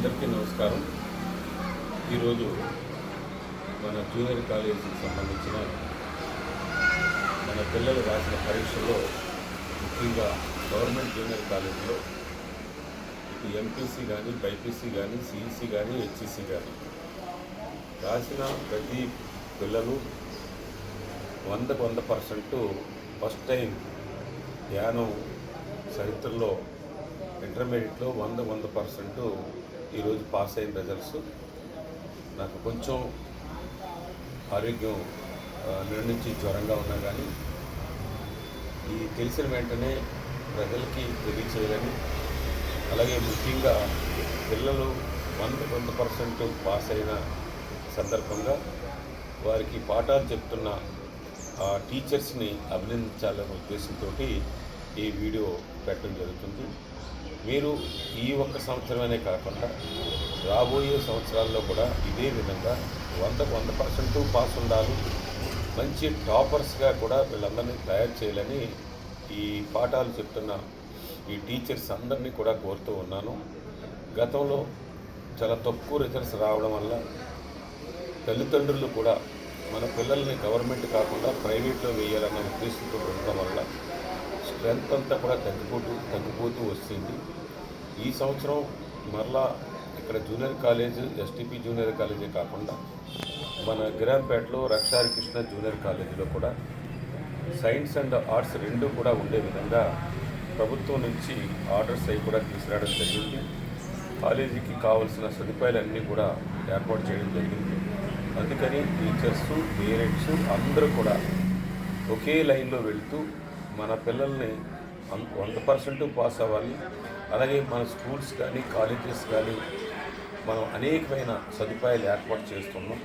అందరికీ నమస్కారం. ఈరోజు మన జూనియర్ కాలేజీకి సంబంధించిన మన పిల్లలు రాసిన పరీక్షలో ముఖ్యంగా గవర్నమెంట్ జూనియర్ కాలేజీలో ఇటు ఎంపీసీ కానీ బైపీసీ కానీ సిఈసీ కానీ హెచ్ఈసీ కానీ రాసిన ప్రతి పిల్లలు వందకు వంద పర్సెంట్ ఫస్ట్ టైం ధ్యానం చరిత్రలో ఇంటర్మీడియట్లో వంద వంద పర్సెంట్ ఈరోజు పాస్ అయిన రిజల్ట్స్ నాకు కొంచెం ఆరోగ్యం ఆ, జ్వరంగా ఉన్నా కానీ ఈ తెలిసిన వెంటనే ప్రజలకి తెలియచేయాలని అలాగే ముఖ్యంగా పిల్లలు వంద వంద పర్సెంట్ పాస్ అయిన సందర్భంగా వారికి పాఠాలు చెప్తున్న ఆ టీచర్స్ని అభినందించాలనే ఉద్దేశంతో ఈ వీడియో పెట్టడం జరుగుతుంది. మీరు ఈ ఒక్క సంవత్సరమనే కాకుండా రాబోయే సంవత్సరాల్లో కూడా ఇదే విధంగా వంద వంద పర్సెంట్ పాస్ ఉండాలి. మంచి టాపర్స్గా కూడా వీళ్ళందరినీ తయారు చేయాలని ఈ పాఠాలు చెప్తున్న ఈ టీచర్స్ అందరినీ కూడా కోరుతూ ఉన్నాను. గతంలో చాలా తక్కువ రిజల్ట్స్ రావడం వల్ల తల్లిదండ్రులు కూడా మన పిల్లల్ని గవర్నమెంట్ కాకుండా ప్రైవేట్లో వేయాలన్న ఉద్దేశంతో ఉండడం వల్ల స్ట్రెంత్ అంతా కూడా తగ్గిపోతూ తగ్గిపోతూ వస్తుంది. ఈ సంవత్సరం మరలా ఇక్కడ జూనియర్ కాలేజ్ ఎస్టీపీ జూనియర్ కాలేజే కాకుండా మన గిరాంపేటలో రక్షారికృష్ణ జూనియర్ కాలేజీలో కూడా సైన్స్ అండ్ ఆర్ట్స్ రెండు కూడా ఉండే విధంగా ప్రభుత్వం నుంచి ఆర్డర్స్ అవి కూడా తీసుకురావడం జరిగింది. కాలేజీకి కావాల్సిన సదుపాయాలన్నీ కూడా ఏర్పాటు చేయడం జరిగింది. అందుకని టీచర్స్ పేరెంట్స్ అందరూ కూడా ఒకే లైన్లో వెళ్తూ మన పిల్లల్ని వంద పర్సెంట్ పాస్ అవ్వాలి. అలాగే మన స్కూల్స్ కానీ కాలేజెస్ కానీ మనం అనేకమైన సదుపాయాలు ఏర్పాటు చేస్తున్నాం.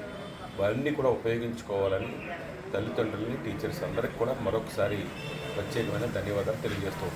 వారిని కూడా ఉపయోగించుకోవాలని తల్లిదండ్రులని టీచర్స్ అందరికి కూడా మరొకసారి ప్రత్యేకమైన ధన్యవాదాలు తెలియజేస్తూ